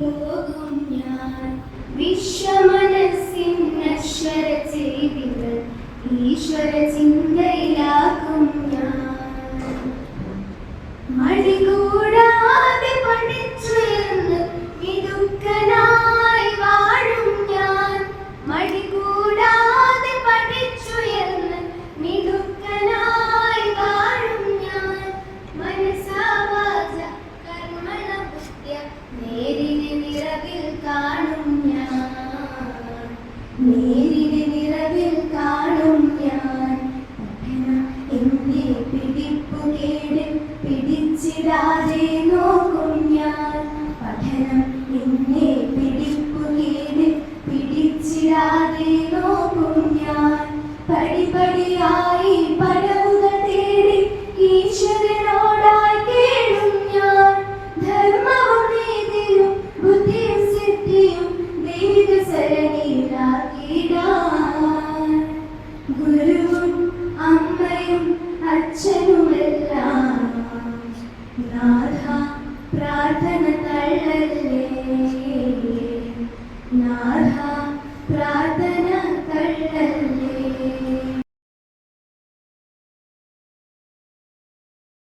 പോകും ഞാൻ. വിശ്വമനസ്സിൻ നശ്വര ചെയ്തികൾ ഈശ്വര ചിന്തയിലാക്കും കാണും ഞാൻ. നേരിനെ നിറവിൽ കാണും ഞാൻ. എന്നെ പിടിപ്പു കേട് പിടിച്ചിടാതെ നോക്കും ഞാൻ. പഠനം എന്നെ പിടിപ്പു കേട് പിടിച്ചിടാതെ നോക്കും ഞാൻ. പടിപടിയായി പടവുകൾ ദൈവിക സരണിയിലാക്കിടാൻ ഗുരുവും അമ്മയും അച്ഛനുമെല്ലാം നാഥ പ്രാർത്ഥന തള്ളല്ലേ? നാഥ പ്രാർത്ഥന